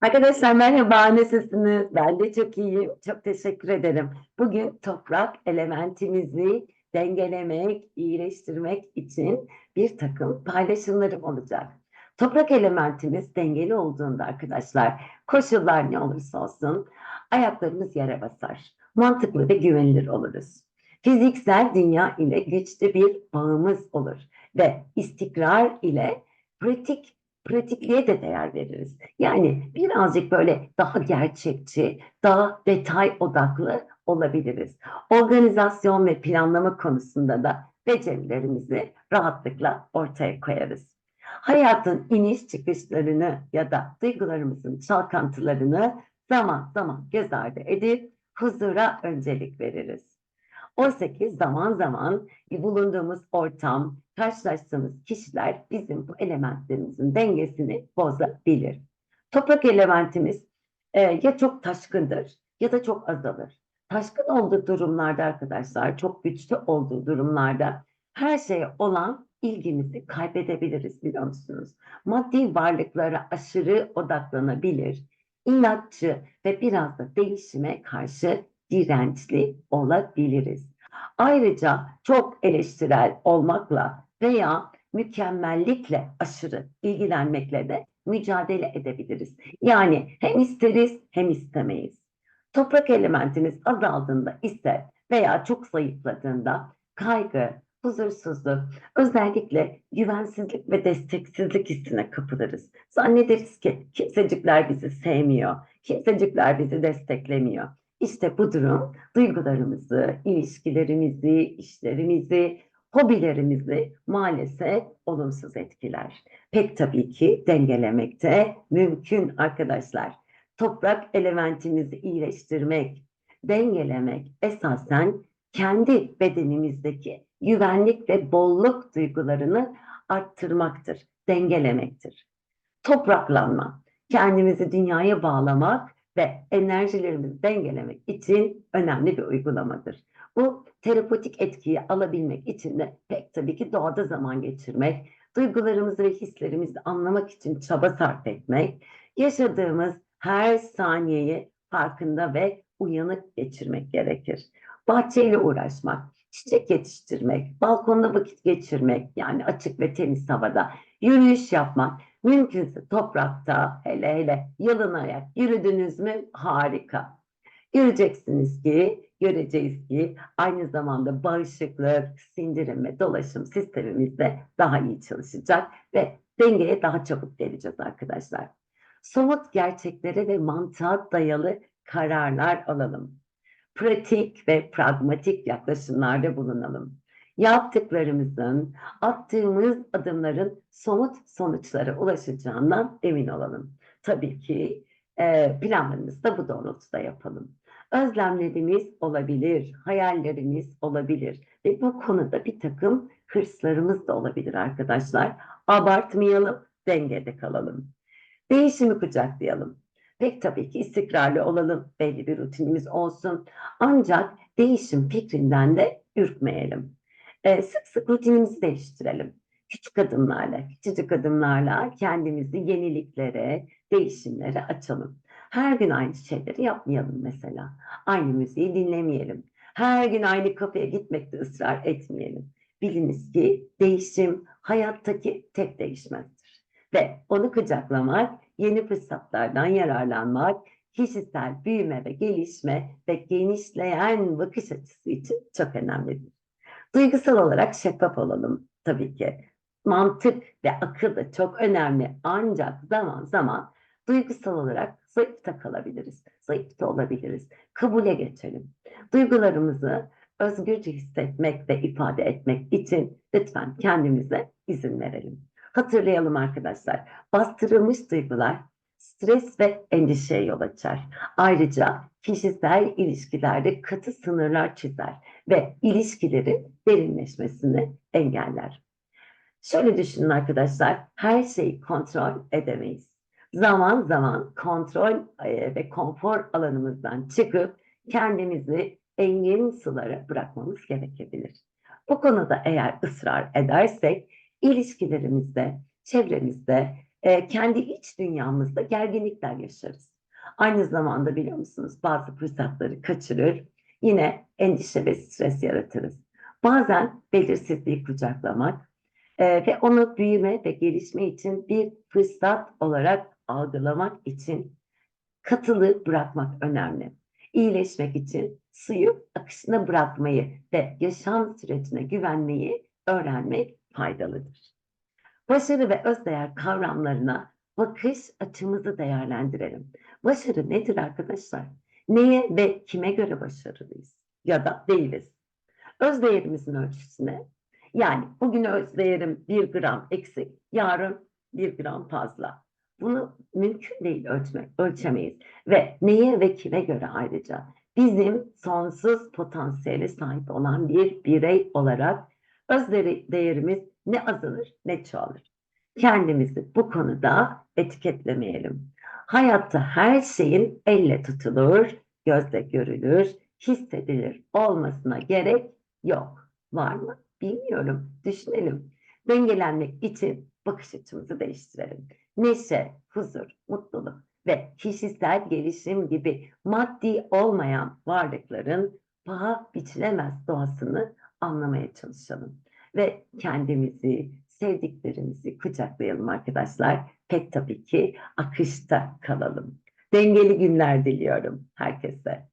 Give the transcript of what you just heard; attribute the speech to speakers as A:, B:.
A: Arkadaşlar merhaba, nasılsınız? Ben de çok iyiyim. Çok teşekkür ederim. Bugün toprak elementimizi dengelemek, iyileştirmek için bir takım paylaşımlarım olacak. Toprak elementimiz dengeli olduğunda arkadaşlar, koşullar ne olursa olsun ayaklarımız yere basar. Mantıklı ve güvenilir oluruz. Fiziksel dünya ile güçlü bir bağımız olur ve istikrar ile pratik pratikliğe de değer veririz. Yani birazcık böyle daha gerçekçi, daha detay odaklı olabiliriz. Organizasyon ve planlama konusunda da becerilerimizi rahatlıkla ortaya koyarız. Hayatın iniş çıkışlarını ya da duygularımızın çalkantılarını zaman zaman göz ardı edip huzura öncelik veririz. Oysa ki zaman zaman bulunduğumuz ortam, karşılaştığımız kişiler bizim bu elementlerimizin dengesini bozabilir. Toprak elementimiz e, ya çok taşkındır ya da çok azalır. Taşkın olduğu durumlarda arkadaşlar, çok güçlü olduğu durumlarda her şeye olan ilgimizi kaybedebiliriz biliyor musunuz? Maddi varlıklara aşırı odaklanabilir, inatçı ve biraz da değişime karşı dirençli olabiliriz. Ayrıca çok eleştirel olmakla veya mükemmellikle aşırı ilgilenmekle de mücadele edebiliriz. Yani hem isteriz hem istemeyiz. Toprak elementimiz azaldığında ise veya çok zayıfladığında kaygı, huzursuzluk, özellikle güvensizlik ve desteksizlik hissine kapılırız. Zannederiz ki kimsecikler bizi sevmiyor, kimsecikler bizi desteklemiyor. İşte bu durum duygularımızı, ilişkilerimizi, işlerimizi, hobilerimizi maalesef olumsuz etkiler. Pek tabii ki dengelemek de mümkün arkadaşlar. Toprak elementimizi iyileştirmek, dengelemek esasen kendi bedenimizdeki güvenlik ve bolluk duygularını arttırmaktır, dengelemektir. Topraklanma, kendimizi dünyaya bağlamak ve enerjilerimizi dengelemek için önemli bir uygulamadır. Bu terapotik etkiyi alabilmek için de pek tabii ki doğada zaman geçirmek, duygularımızı ve hislerimizi anlamak için çaba sarf etmek, yaşadığımız her saniyeyi farkında ve uyanık geçirmek gerekir. Bahçeyle uğraşmak, çiçek yetiştirmek, balkonda vakit geçirmek yani açık ve temiz havada yürüyüş yapmak, mümkünse toprakta hele hele yalın ayak yürüdünüz mü harika. Göreceksiniz ki, göreceğiz ki aynı zamanda bağışıklık, sindirim ve dolaşım sistemimiz de daha iyi çalışacak ve dengeye daha çabuk geleceğiz arkadaşlar. Somut gerçeklere ve mantığa dayalı kararlar alalım. Pratik ve pragmatik yaklaşımlarda bulunalım. Yaptıklarımızın, attığımız adımların somut sonuçlara ulaşacağından emin olalım. Tabii ki e, planlarımızı da bu doğrultuda yapalım. Özlemlerimiz olabilir, hayallerimiz olabilir ve bu konuda bir takım hırslarımız da olabilir arkadaşlar. Abartmayalım, dengede kalalım. Değişimi kucaklayalım. Pek tabii ki istikrarlı olalım, belli bir rutinimiz olsun. Ancak değişim fikrinden de ürkmeyelim. Ee, sık sık rutinimizi değiştirelim. Küçük adımlarla, küçücük adımlarla kendimizi yeniliklere, değişimlere açalım. Her gün aynı şeyleri yapmayalım mesela. Aynı müziği dinlemeyelim. Her gün aynı kafeye gitmekte ısrar etmeyelim. Biliniz ki değişim hayattaki tek değişmezdir. Ve onu kucaklamak, yeni fırsatlardan yararlanmak, kişisel büyüme ve gelişme ve genişleyen bakış açısı için çok önemlidir. Duygusal olarak şeffaf olalım tabii ki. Mantık ve akıl da çok önemli. Ancak zaman zaman duygusal olarak zayıf da kalabiliriz. Zayıf da olabiliriz. Kabule geçelim. Duygularımızı özgürce hissetmek ve ifade etmek için lütfen kendimize izin verelim. Hatırlayalım arkadaşlar. Bastırılmış duygular stres ve endişeye yol açar. Ayrıca kişisel ilişkilerde katı sınırlar çizer ve ilişkilerin derinleşmesini engeller. Şöyle düşünün arkadaşlar, her şeyi kontrol edemeyiz. Zaman zaman kontrol e, ve konfor alanımızdan çıkıp kendimizi engin sulara bırakmamız gerekebilir. Bu konuda eğer ısrar edersek ilişkilerimizde, çevremizde e, kendi iç dünyamızda gerginlikler yaşarız. Aynı zamanda biliyor musunuz bazı fırsatları kaçırır, yine endişe ve stres yaratırız. Bazen belirsizliği kucaklamak e, ve onu büyüme ve gelişme için bir fırsat olarak algılamak için katılı bırakmak önemli. İyileşmek için suyu akışına bırakmayı ve yaşam sürecine güvenmeyi öğrenmek faydalıdır. Başarı ve özdeğer kavramlarına bakış açımızı değerlendirelim. Başarı nedir arkadaşlar? Neye ve kime göre başarılıyız ya da değiliz? Özdeğerimizin ölçüsüne yani bugün özdeğerim bir gram eksik, yarın bir gram fazla. Bunu mümkün değil ölçmek, ölçemeyiz. Ve neye ve kime göre ayrıca? Bizim sonsuz potansiyeli sahip olan bir birey olarak öz değerimiz ne azalır ne çoğalır. Kendimizi bu konuda etiketlemeyelim. Hayatta her şeyin elle tutulur, gözle görülür, hissedilir olmasına gerek yok. Var mı? Bilmiyorum. Düşünelim. Dengelenmek için bakış açımızı değiştirelim. Neşe, huzur, mutluluk ve kişisel gelişim gibi maddi olmayan varlıkların paha biçilemez doğasını anlamaya çalışalım. Ve kendimizi, sevdiklerimizi kucaklayalım arkadaşlar. Pek tabii ki akışta kalalım. Dengeli günler diliyorum herkese.